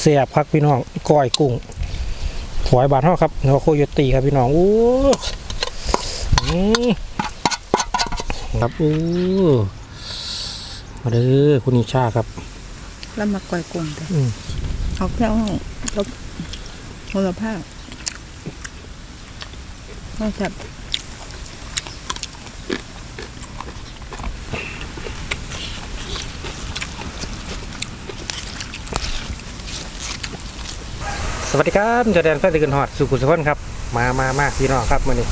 เสียบพักพี่น้องก้อยกุ้งฝอยบาทเท่าครับเนื้อโคโยตีครับพี่น้องอู้อืมครับอู้มาเด้อคุณนิชาครับแล้วมาก่อยกุ้งแต่อืมเอาแค่ห้องลบโหระพาก็จับ สวัสดีครับจอแดนแฟนตะกันฮอดสุขุมสุขนครับ มามามาพี่น้องครับวันนี้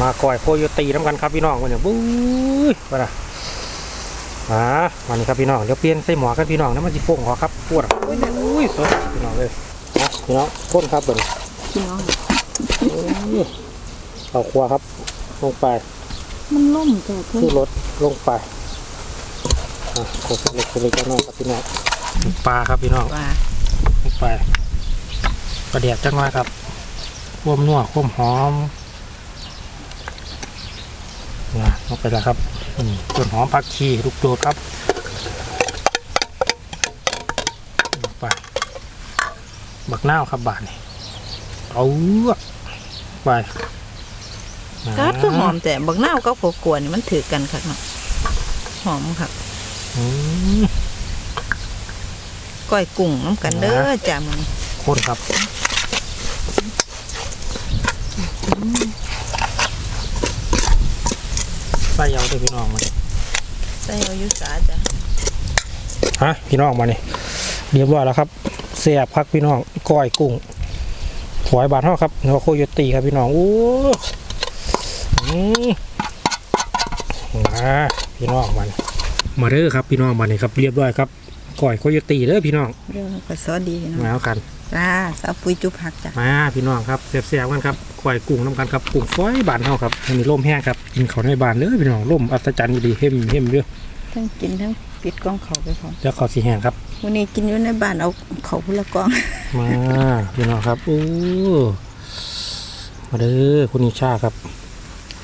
มาก่อยโคโยตีน้ำกันครับพี่น้องวันนี้บุ้ยว่าน่ะอ่าวันนี้ครับพี่น้องเดี๋ยวเปลี่ยนใส่หมอกันพี่น้องน้ำมันจิโป่งขอครับปวดอุ้ยอุ้ยสดพี่น้องเลยนะพี่น้องพ่นครับเบิ่งพี่น้องอุ้ยเอาครัวครับ ลงไป มันล่มแต่เพิ่งขึ้นรถลงไปอะโคตรเล็กเล็กน้อยครับพี่น้องปลาครับพี่น้องว่าลงไป กระเดียกจังเลยครับควมนัวควมหอมนะลงไปแล้วครับอืมส่วนหอมผักชีลูกโดดครับลงไปบักนาวครับบาทนี่เอาอะไปก็คือหอมแต่บักนาวก็โกกวนนี่มันถือกันค่ะเนาะหอมค่ะอืมก้อยกุ้งน้ำกันเด้อจ้ามันข้นครับใส่ เอาด้วยพี่น้องมาเนี่ยใส่เอาอยุสาจ้ะฮะพี่น้องมาเนี่ยเรียบร้อยแล้วครับเสียบพักพี่น้องก้อยกุ้งฝอยบาทเท่าครับเนื้อโคโยตีครับพี่น้องอู้อืมมาพี่น้องมันมาเด้อครับพี่น้องมาเนี่ยครับเรียบร้อยครับก้อยโคโยตีเด้อพี่น้องเรื่องก็ซอสดีพี่น้องมาแล้วกันจ้าสาวปุยจุผักจ้ะมาพี่น้องครับเสียบๆกันครับ ก้อยกุ้งน้ำกันครับกุ้งฝอยบานเท่าครับอันนี้ร่มแห้งครับกินเขาวในบานเด้อพี่น้องร่มอัศจรรย์ดีเห็มเห็มเด้อทั้งกินทั้งปิดกล้องเขาไปพร้อมเดี๋ยวขอสีแห้งครับวันนี้กินอยู่ในบ้านเอาเขาพุละกล้องมาพี่น้องครับอู้มาเด้อคุณนิชาครับ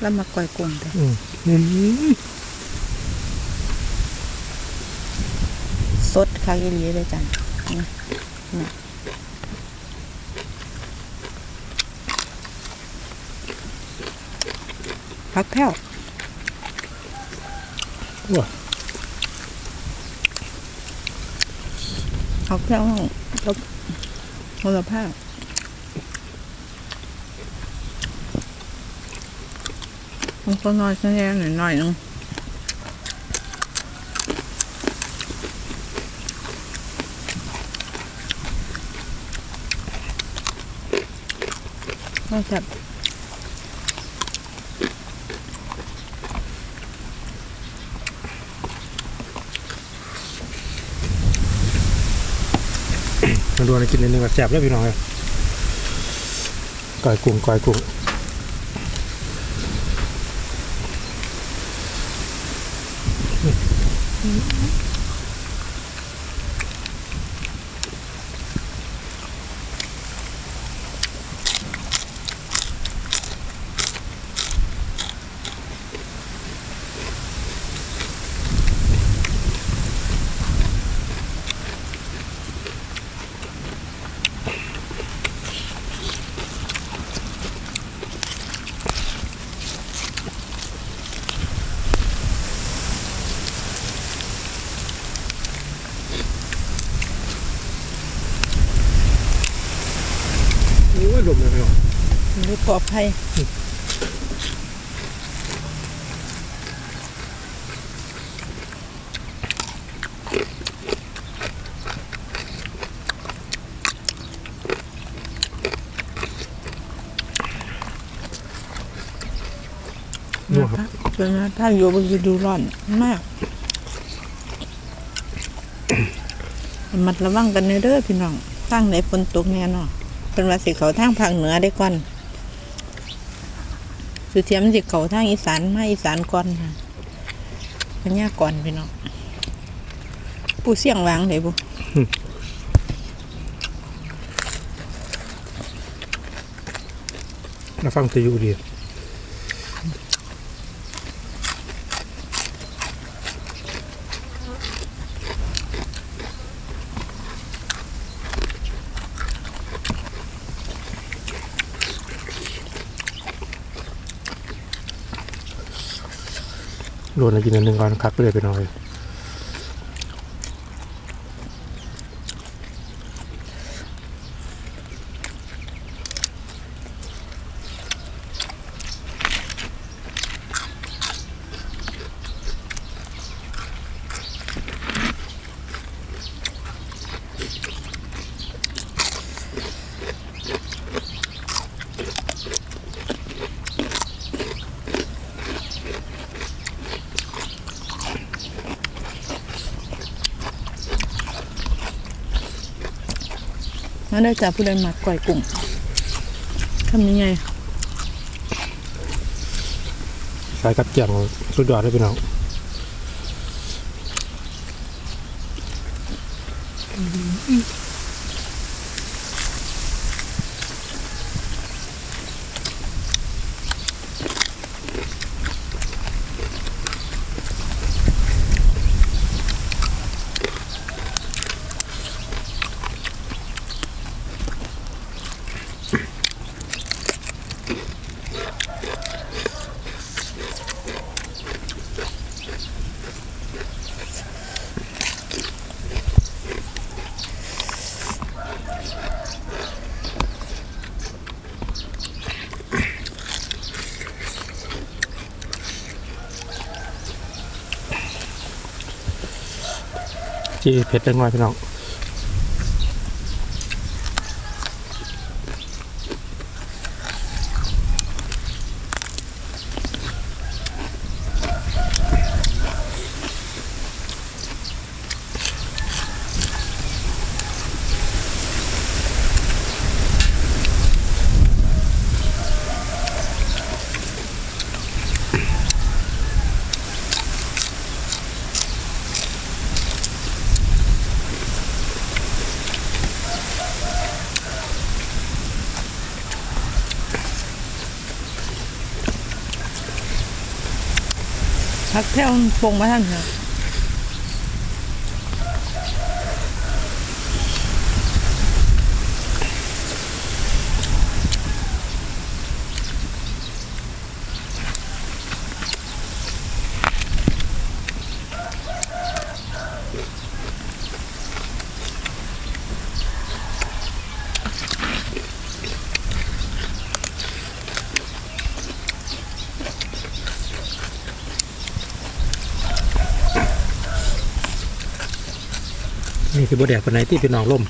แล้วมาก่อยกุ้งแต่อืมอืมสดคากิลีเลยจ้ะนี่นี่ พักแพ้วว้าเอาแค่ห้องลบโหระพามันก็น้อยแค่หน่อยหน่อยๆนึงก็จับมาดูอะไรกินนิดนึงกับแซ่บแล้วพี่น้องเลยก้อยกุ้งก้อยกุ้งโอ้ยลมเลยพี่น้อง หรือปลอดภัยนัวครับเป็นไงถ้าอยู่บนดูร้อนมากระมัดระวังกันเด้อพี่น้องตั้งในฝนตกแน่เนอนเป็นว่าสิเขาทางภาคเหนือได้ก่อน สุเทียมสิเขาทางอีสานมาอีสานก่อนค่ะพญาก่อนพี่น้องปูเสียงวางเลยบุมาฟังจะอยู่ดี โดนอะไรกินอันหนึ่งก่อนคักเลือดไปหน่อย มาได้จากผู้ใดมากก่อยกุ่งทำยังไงสายกับเจียงสุดยอดเลยพี่น้อง จีเผ็ดจังหน่อยพี่น้อง พักแถวปงมาท่านค่ะ นี่คือบดแดดคนไหนที่พี่น้องล่ม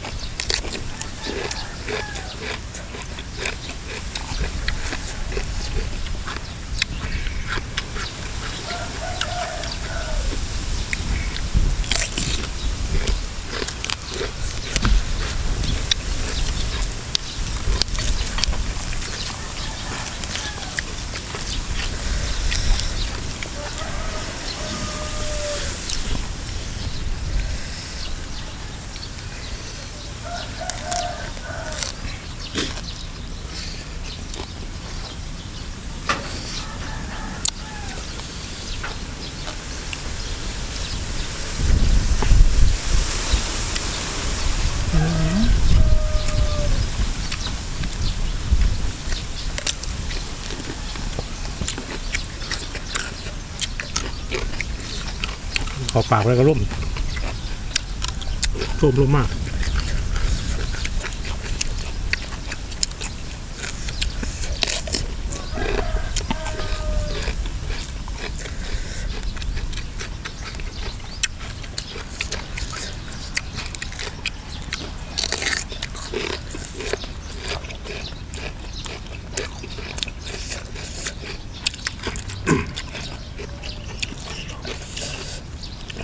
ขอปากแล้วก็ร่มร่มร่มมาก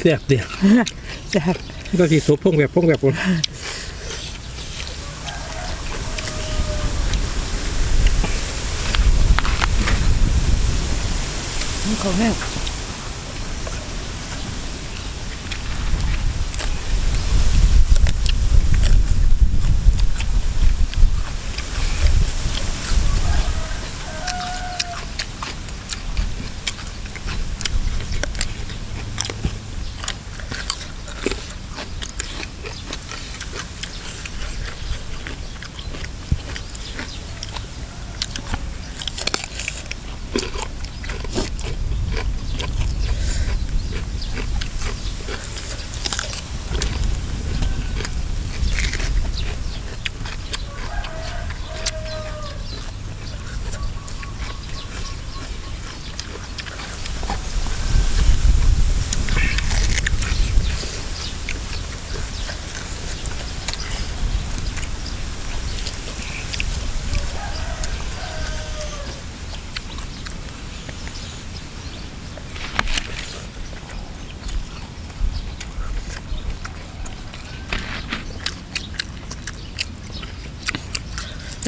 เสียบเดียวจากก็ที่ซุปพงแบบพงแบบคนเขาแม่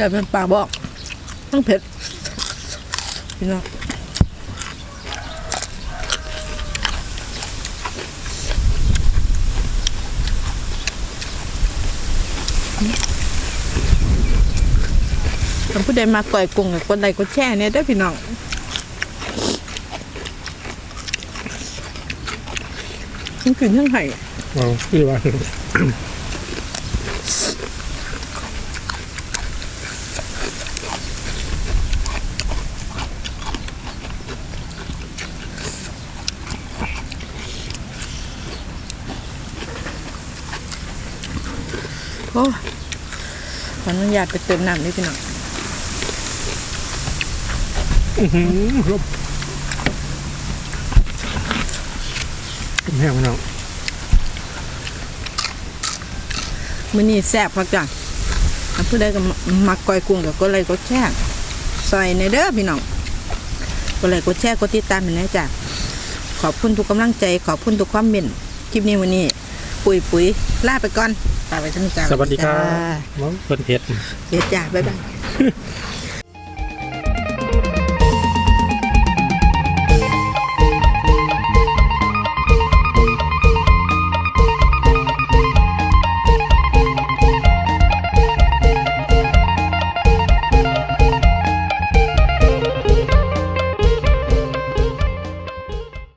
แต่เป็นปากบอกต้องเผ็ดพี่น้องถ้าผู้ใดมาก่อยกุ้งกับคนใดก็แช่เนี่ยได้พี่น้องทั้งคืนทั้งไห่เอาพี่ว่า ออนุญาตไปเติมน้ำด้วยพี่น้องอื้อหือครับแห้งพี่น้องมื้อนี้แซ่บพักจ้ะถ้าผู้ใดก็มักก้อยกุ้งกับก็เลยก็แช่ซอยในเด้อพี่น้องก็เลยก็แช่ก็ติดตามเป็นนะจ้ะขอบคุณทุกกำลังใจ ขอบคุณทุกความเมนต์คลิปนี้วันนี้ ปุ๋ยปุ๋ยลาไปก่อน ลาไปทั้งจ้าสวัสดีครับจ้าน้องเพิ่นเฮ็ดเดี๋ยวจ้าบ๊ายบาย